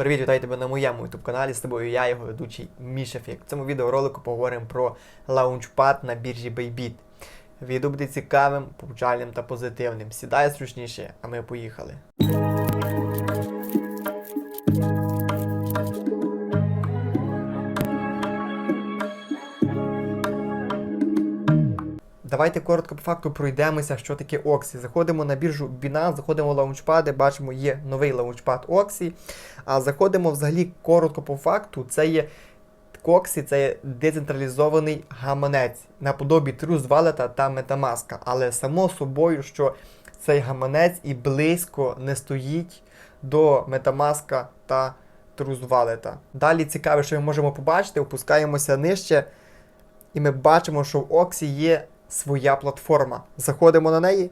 Привіт, вітаю тебе на моєму youtube каналі. З тобою я, його ведучий Мішафік. В цьому відеоролику поговоримо про лаунчпад на біржі Bybit. Відео буде цікавим, повчальним та позитивним. Сідай зручніше, а ми поїхали. Давайте коротко по факту пройдемося, що таке Оксі. Заходимо на біржу Binance, заходимо в лаунчпади, бачимо, є новий лаунчпад Оксі. А заходимо взагалі коротко по факту. Це є Коксі, це є децентралізований гаманець наподобі Trust Wallet та Metamask. Але само собою, що цей гаманець і близько не стоїть до Metamask та Trust Wallet. Далі цікаве, що ми можемо побачити, опускаємося нижче. І ми бачимо, що в Оксі є своя платформа. Заходимо на неї,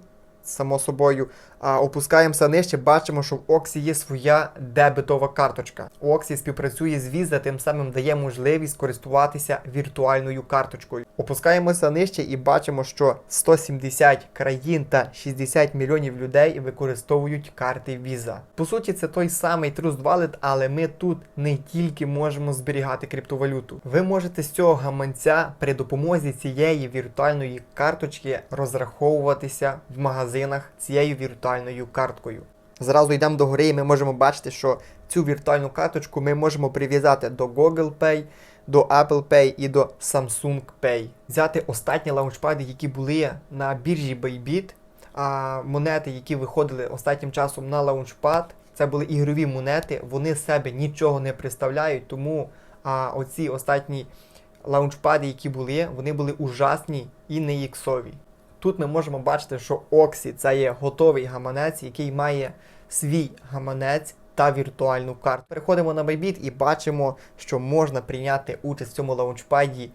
само собою, а опускаємося нижче, бачимо, що в Оксі є своя дебетова карточка. Оксі співпрацює з Visa, тим самим дає можливість користуватися віртуальною карточкою. Опускаємося нижче і бачимо, що 170 країн та 60 мільйонів людей використовують карти Visa. По суті, це той самий Trust Wallet, але ми тут не тільки можемо зберігати криптовалюту. Ви можете з цього гаманця при допомозі цієї віртуальної карточки розраховуватися в магазинах цією віртуальною карткою. Зразу йдемо до гори, і ми можемо бачити, що цю віртуальну карточку ми можемо прив'язати до Google Pay, до Apple Pay і до Samsung Pay. Взяти останні лаунчпади, які були на біржі Bybit, а монети, які виходили останнім часом на лаунчпад, це були ігрові монети, вони з себе нічого не представляють, тому а, оці останні лаунчпади, які були, вони були ужасні і не іксові. Тут ми можемо бачити, що Оксі це є готовий гаманець, який має свій гаманець та віртуальну карту. Переходимо на Bybit і бачимо, що можна прийняти участь в цьому лаунчпаді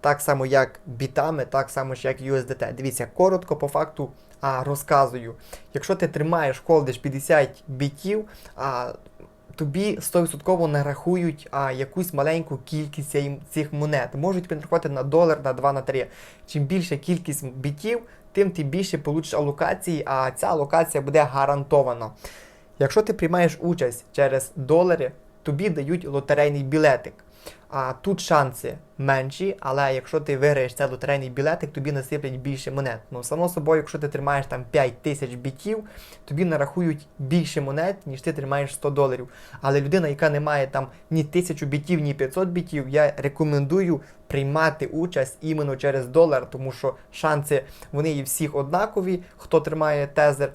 так само, як бітами, так само ж як USDT. Дивіться, коротко по факту а, розказую. Якщо ти тримаєш холдиш 50 бітів, а, тобі 100% нарахують а, якусь маленьку кількість цих монет. Можуть підрахувати на долар, на 2, на 3. Чим більша кількість бітів, тим ти більше получиш алокації, а ця алокація буде гарантована. Якщо ти приймаєш участь через долари, тобі дають лотерейний білетик. А тут шанси менші, але якщо ти виграєш цей лотерейний білетик, тобі насиплять більше монет. Ну, само собою, якщо ти тримаєш там 5 тисяч бітів, тобі нарахують більше монет, ніж ти тримаєш 100 доларів. Але людина, яка не має там ні 1000 бітів, ні 500 бітів, я рекомендую приймати участь іменно через долар, тому що шанси вони всіх однакові, хто тримає тезер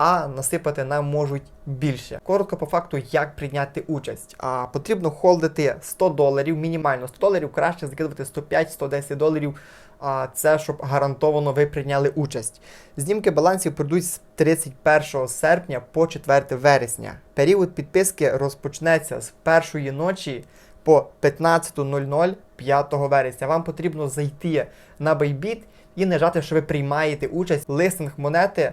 а насипати нам можуть більше. Коротко по факту, як прийняти участь. А, потрібно холдити 100 доларів, мінімально 100 доларів, краще закидувати 105-110 доларів. А це щоб гарантовано ви прийняли участь. Знімки балансів пройдуть з 31 серпня по 4 вересня. Період підписки розпочнеться з першої ночі по 15.00 5 вересня. Вам потрібно зайти на Bybit і нажати, що ви приймаєте участь. Листинг монети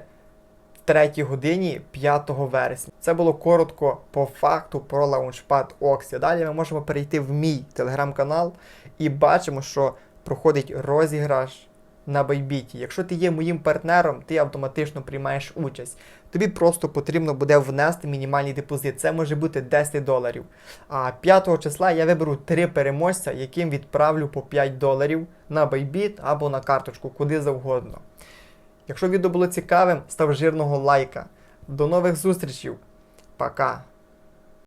3 годині 5 вересня. Це було коротко по факту про лаунчпад Оксі. Далі ми можемо перейти в мій телеграм-канал і бачимо, що проходить розіграш на Байбіті. Якщо ти є моїм партнером, ти автоматично приймаєш участь. Тобі просто потрібно буде внести мінімальний депозит. Це може бути 10 доларів. А 5 числа я виберу три переможця, яким відправлю по 5 доларів на Байбіт або на карточку, куди завгодно. Якщо відео було цікавим, став жирного лайка. До нових зустрічей. Пока.